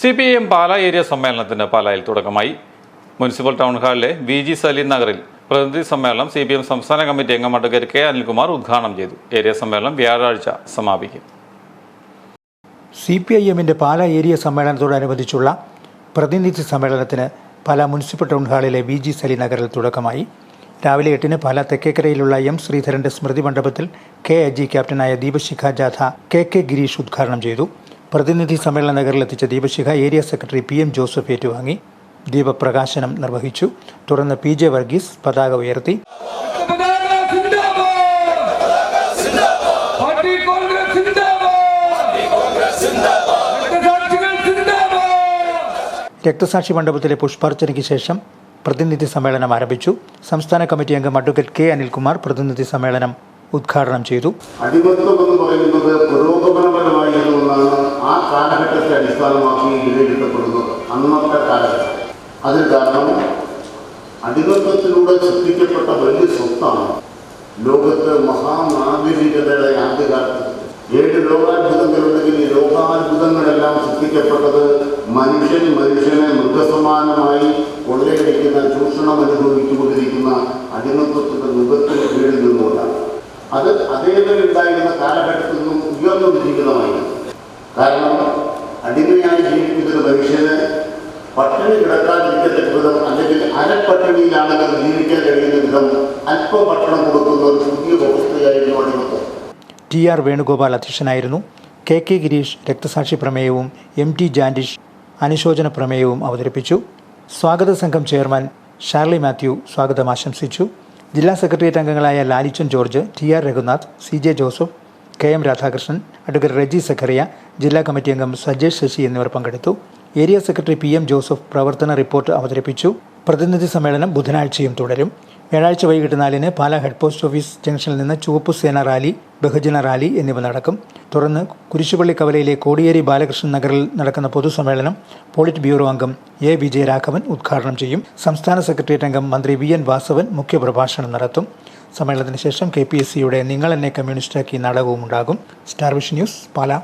C P I M Pala area സമ്മേളനത്തിന് പാലായിൽ തുടക്കമായി. മുനിസിപ്പൽ ടൗൺ ഹാളിലെ വി ജി സലീം നഗറിൽ പ്രതിനിധി സമ്മേളനം സി പി എം സംസ്ഥാന കമ്മിറ്റി അംഗം കെ അനിൽകുമാർ ഉദ്ഘാടനം ചെയ്തു. ഏരിയ സമ്മേളനം വ്യാഴാഴ്ച സമാപിക്കും. സി പി ഐ എമ്മിന്റെ പാല ഏരിയ സമ്മേളനത്തോടനുബന്ധിച്ചുള്ള പ്രതിനിധി സമ്മേളനത്തിന് പാല മുനിസിപ്പൽ ടൗൺ ഹാളിലെ വി ജി സലി നഗറിൽ തുടക്കമായി. രാവിലെ എട്ടിന് പാല തെക്കേക്കരയിലുള്ള എം ശ്രീധരന്റെ സ്മൃതി മണ്ഡപത്തിൽ കെ അജി ക്യാപ്റ്റനായ ദീപശിഖ ജാഥ കെ കെ ഗിരീഷ് ഉദ്ഘാടനം ചെയ്തു. പ്രതിനിധി സമ്മേളന നഗറിലെത്തിച്ച ദീപശിഖ area secretary P M Joseph ഏറ്റുവാങ്ങി. ദീപപ്രകാശനം നിർവഹിച്ചു. തുടർന്ന് പി ജെ വർഗീസ് പതാക ഉയർത്തി. രക്തസാക്ഷി മണ്ഡപത്തിലെ പുഷ്പാർച്ചനയ്ക്ക് ശേഷം പ്രതിനിധി സമ്മേളനം ആരംഭിച്ചു. സംസ്ഥാന കമ്മിറ്റി അംഗം അഡ്വക്കേറ്റ് കെ അനിൽകുമാർ പ്രതിനിധി സമ്മേളനം ഉദ്ഘാടനം ചെയ്തു. അടിമത്വം എന്ന് പറയുന്നത് ആ കാലഘട്ടത്തെ അടിസ്ഥാനമാക്കി വിലയിരുത്തപ്പെടുന്നത് അന്നത്തെ കാലഘട്ടം. അതിന് കാരണം അടിമത്വത്തിലൂടെ സൃഷ്ടിക്കപ്പെട്ട വലിയ സ്വത്താണ് ലോകത്ത് മഹാനാഗരികതയുടെ ആദ്യകാലത്ത്. ഏഴ് ലോകാത്ഭുതങ്ങളുണ്ടെങ്കിൽ ഈ ലോകാത്ഭുതങ്ങളെല്ലാം സൃഷ്ടിക്കപ്പെട്ടത് മനുഷ്യൻ മനുഷ്യനെ മൃഗസമാനമായി കൊള്ളയടിക്കുന്ന ചൂഷണം അനുഭവിച്ചുകൊണ്ടിരിക്കുന്ന അടിമത്വത്തിന്റെ മുഖത്തിന് കീഴിൽ നിന്നുകൊണ്ടാണ്. അത് അതേപോലെ ഉണ്ടായിരുന്ന കാലഘട്ടത്തിൽ നിന്നും ഉയർന്നു ജീവിതമായിരുന്നു കാരണം അടിമയായി ജീവിക്കുന്ന മനുഷ്യന് പട്ടിണി കിടക്കാതിരിക്കത്തക്ക വിധം അല്ലെങ്കിൽ അരപ്പട്ടിണിയിലാണെങ്കിൽ ജീവിക്കാൻ കഴിയുന്ന വിധം അല്പം ഭക്ഷണം കൊടുക്കുന്ന ഒരു പുതിയ വ്യവസ്ഥയായിരുന്നു അടിമത്തം ടി ആർ വേണുഗോപാൽ അധ്യക്ഷനായിരുന്നു. കെ കെ ഗിരീഷ് രക്തസാക്ഷി പ്രമേയവും എം ടി ജാൻഡിഷ് അനുശോചന പ്രമേയവും അവതരിപ്പിച്ചു. സ്വാഗത സംഘം ചെയർമാൻ ഷാർലി മാത്യു സ്വാഗതം ആശംസിച്ചു. ജില്ലാ സെക്രട്ടേറിയറ്റ് അംഗങ്ങളായ Lalichan George T R Raghunath C J Joseph K M Radhakrishnan advocate Reji Zacharia ജില്ലാ കമ്മിറ്റി അംഗം സജേഷ് ശശി എന്നിവർ പങ്കെടുത്തു. Area secretary P M Joseph പ്രവർത്തന റിപ്പോർട്ട് അവതരിപ്പിച്ചു. പ്രതിനിധി സമ്മേളനം ബുധനാഴ്ചയും തുടരും. വ്യാഴാഴ്ച വൈകിട്ട് നാലിന് പാലാ ഹെഡ് പോസ്റ്റ് ഓഫീസ് ജംഗ്ഷനിൽ നിന്ന് ചുവപ്പ് സേന റാലി ബഹുജന റാലി എന്നിവ നടക്കും. തുടർന്ന് കുരിശുപള്ളി കവലയിലെ കോടിയേരി ബാലകൃഷ്ണൻ നഗറിൽ നടക്കുന്ന പൊതുസമ്മേളനം പോളിറ്റ് ബ്യൂറോ അംഗം എ വിജയരാഘവൻ ഉദ്ഘാടനം ചെയ്യും. സംസ്ഥാന സെക്രട്ടേറിയറ്റ് അംഗം മന്ത്രി വി എൻ വാസവൻ മുഖ്യപ്രഭാഷണം നടത്തും. സമ്മേളനത്തിന് ശേഷം കെ പി എസ് സിയുടെ നിങ്ങൾ എന്നെ കമ്മ്യൂണിസ്റ്റാക്കി നാടകവും ഉണ്ടാകും. സ്റ്റാർവിഷ് ന്യൂസ് പാലാ.